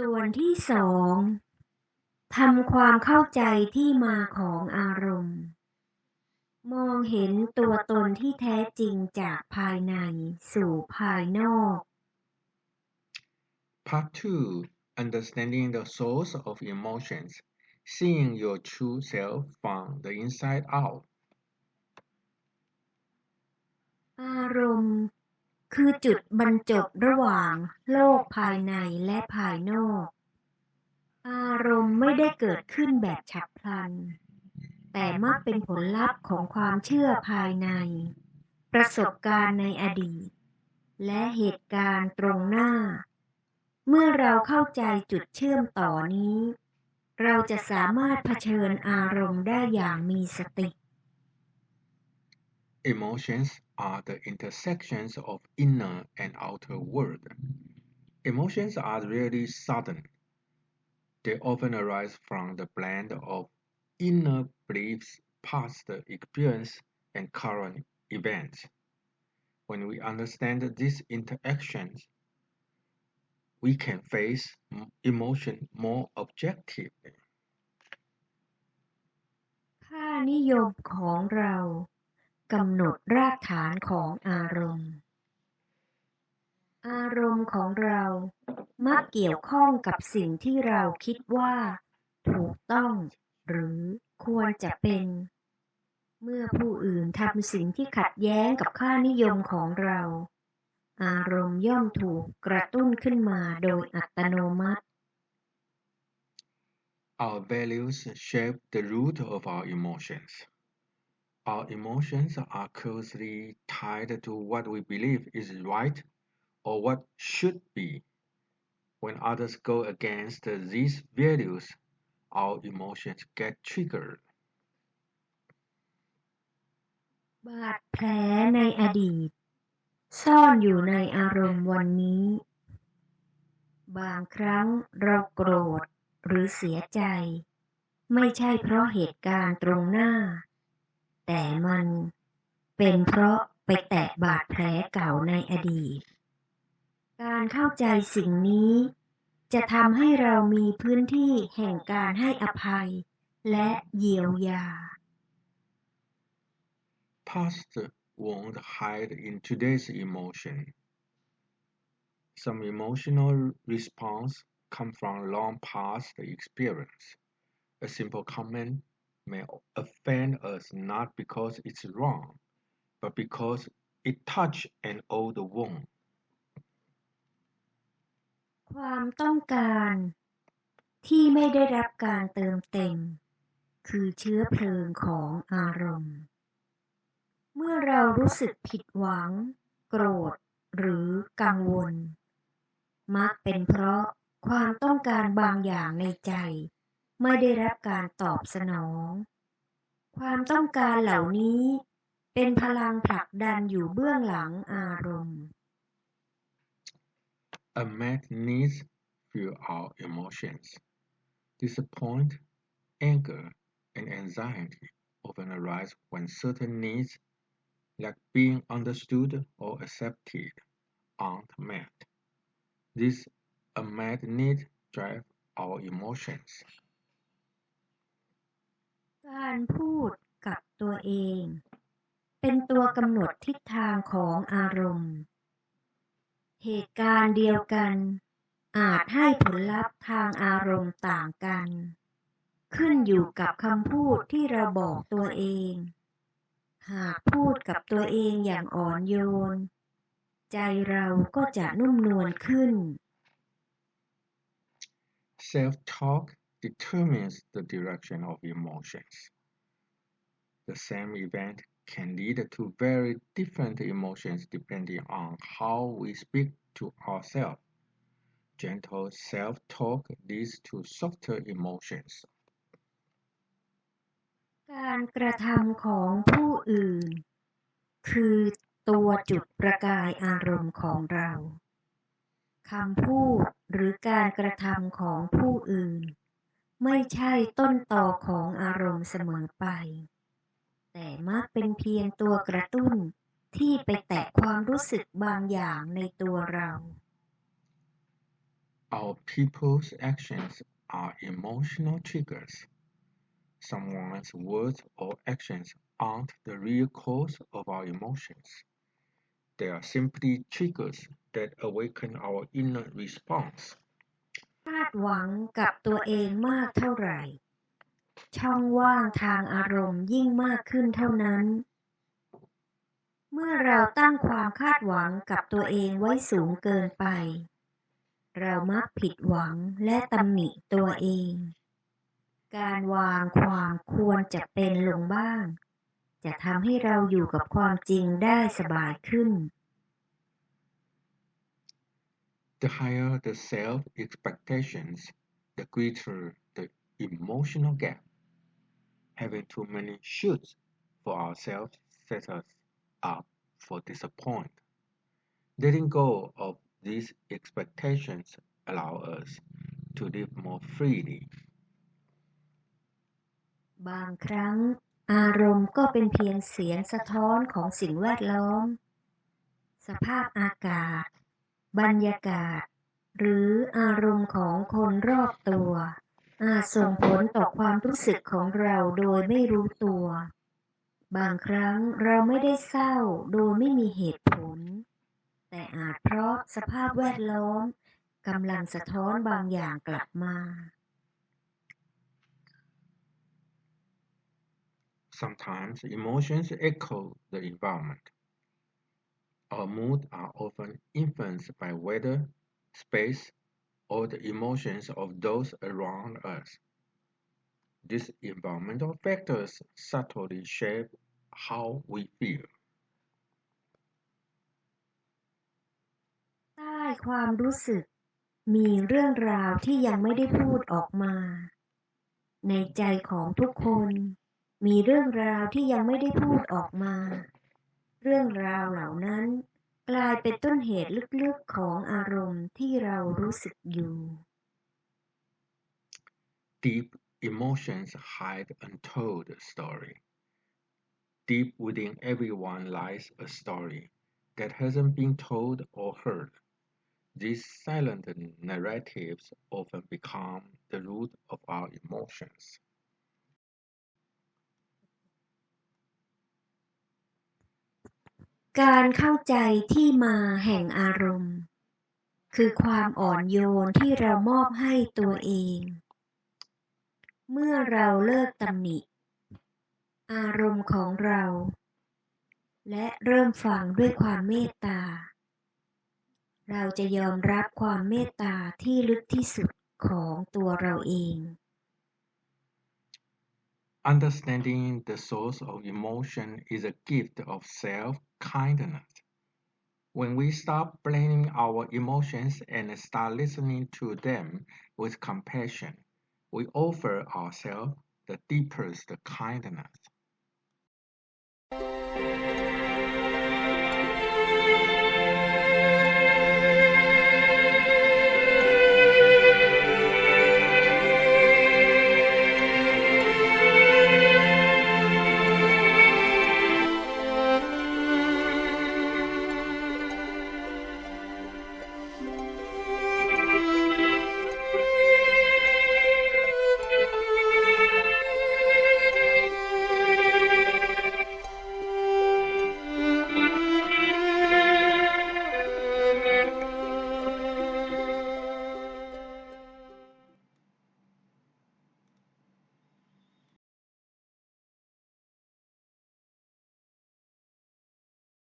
ส่วนที่สองทำความเข้าใจที่มาของอารมณ์ มองเห็นตัวตนที่แท้จริงจากภายในสู่ภายนอก Part 2 Understanding the source of emotions, seeing your true self from the inside out. อารมณ์ คือจุดบรรจบระหว่างโลกภายในและภายนอก อารมณ์ไม่ได้เกิดขึ้นแบบฉับพลัน แต่มักเป็นผลลัพธ์ของความเชื่อภายใน ประสบการณ์ในอดีต และเหตุการณ์ตรงหน้า เมื่อเราเข้าใจจุดเชื่อมต่อนี้ เราจะสามารถเผชิญอารมณ์ได้อย่างมีสติ Emotions are the intersections of inner and outer world. Emotions are rarely sudden. They often arise from the blend of inner beliefs, past experience, and current events. When we understand these interactions, we can face m- emotion more objectively. ค่านิยมของเรา กำหนดรากฐานของอารมณ์ อารมณ์ของเรามักเกี่ยวข้องกับสิ่งที่เราคิดว่า ถูกต้อง หรือควรจะเป็น เมื่อผู้อื่นทำสิ่งที่ขัดแย้งกับค่านิยมของเรา อารมณ์ย่อมถูกกระตุ้นขึ้นมาโดยอัตโนมัติ Our values shape the root of our emotions. Our emotions are closely tied to what we believe is right or what should be. When others go against these values, our emotions get triggered. บาดแผลในอดีต ซ่อนอยู่ในอารมณ์วันนี้ บางครั้งเราโกรธหรือเสียใจ ไม่ใช่เพราะเหตุการณ์ตรงหน้า แต่มันเป็นเพราะไปแตะบาดแผลเก่าในอดีต การเข้าใจสิ่งนี้ จะทำให้เรามีพื้นที่แห่งการให้อภัย และเยียวยา Past won't hide in today's emotion. Some emotional response come from long past experience. A simple comment may offend us not because it's wrong, but because it touched an old wound. ความต้องการที่ไม่ได้รับการเติมเต็ม คือเชื้อเพลิงของอารมณ์ เมื่อเรารู้สึกผิดหวัง โกรธ หรือกังวล มักเป็นเพราะความต้องการบางอย่างในใจ ไม่ได้รับการตอบสนอง ความต้องการเหล่านี้เป็นพลังผลักดันอยู่เบื้องหลังอารมณ์ Unmet needs fuel our emotions. Disappoint, anger, and anxiety often arise when certain needs, like being understood or accepted, aren't met. These unmet needs drive our emotions. การพูดกับตัวเอง เป็นตัวกำหนดทิศทางของอารมณ์ เหตุการณ์เดียวกัน อาจให้ผลลัพธ์ทางอารมณ์ต่างกัน ขึ้นอยู่กับคำพูดที่เราบอกตัวเอง หากพูดกับตัวเองอย่างอ่อนโยน ใจเราก็จะนุ่มนวลขึ้น Self talk determines the direction of emotions. The same event can lead to very different emotions depending on how we speak to ourselves. Gentle self talk leads to softer emotions. การกระทำของผู้อื่น คือตัวจุดประกายอารมณ์ของเราคำพูดหรือการกระทำของผู้อื่น ไม่ใช่ต้นต่อของอารมณ์เสมอไป แต่มักเป็นเพียงตัวกระตุ้นที่ไปแตะความรู้สึกบางอย่างในตัวเรา Our people's actions are emotional triggers. Someone's words or actions aren't the real cause of our emotions. They are simply triggers that awaken our inner response. คาดหวังกับตัวเองมากเท่าไหร่ ช่องว่างทางอารมณ์ยิ่งมากขึ้นเท่านั้น เมื่อเราตั้งความคาดหวังกับตัวเองไว้สูงเกินไป เรามักผิดหวังและตำหนิตัวเอง การวางความควรจะเป็นลงบ้าง จะทำให้เราอยู่กับความจริงได้สบายขึ้น The higher the self expectations, the greater the emotional gap. Having too many shoulds for ourselves sets us up for disappointment. Letting go of these expectations allow us to live more freely. บางครั้ง อารมณ์ก็เป็นเพียงเสียงสะท้อนของสิ่งแวดล้อม สภาพอากาศ บรรยากาศ หรืออารมณ์ของคนรอบตัว อาจส่งผลต่อความรู้สึกของเราโดยไม่รู้ตัว บางครั้งเราไม่ได้เศร้าโดยไม่มีเหตุผล แต่อาจเพราะสภาพแวดล้อมกำลังสะท้อนบางอย่างกลับมา Sometimes emotions echo the environment. Our mood are often influenced by weather, space, or the emotions of those around us. These environmental factors subtly shape how we feel. ใต้ความรู้สึก มีเรื่องราวที่ยังไม่ได้พูดออกมา ในใจของทุกคน มีเรื่องราวที่ยังไม่ได้พูดออกมา เรื่องราวเหล่านั้น กลายเป็นต้นเหตุลึกๆของอารมณ์ที่เรารู้สึกอยู่ Deep emotions hide untold story. Deep within everyone lies a story that hasn't been told or heard. These silent narratives often become the root of our emotions. การเข้าใจที่มาแห่งอารมณ์ คือความอ่อนโยนที่เรามอบให้ตัวเอง เมื่อเราเลิกตำหนิ อารมณ์ของเรา และเริ่มฟังด้วยความเมตตา เราจะยอมรับความเมตตาที่ลึกที่สุดของตัวเราเอง Understanding the source of emotion is a gift of self kindness. When we stop blaming our emotions and start listening to them with compassion, we offer ourselves the deepest kindness.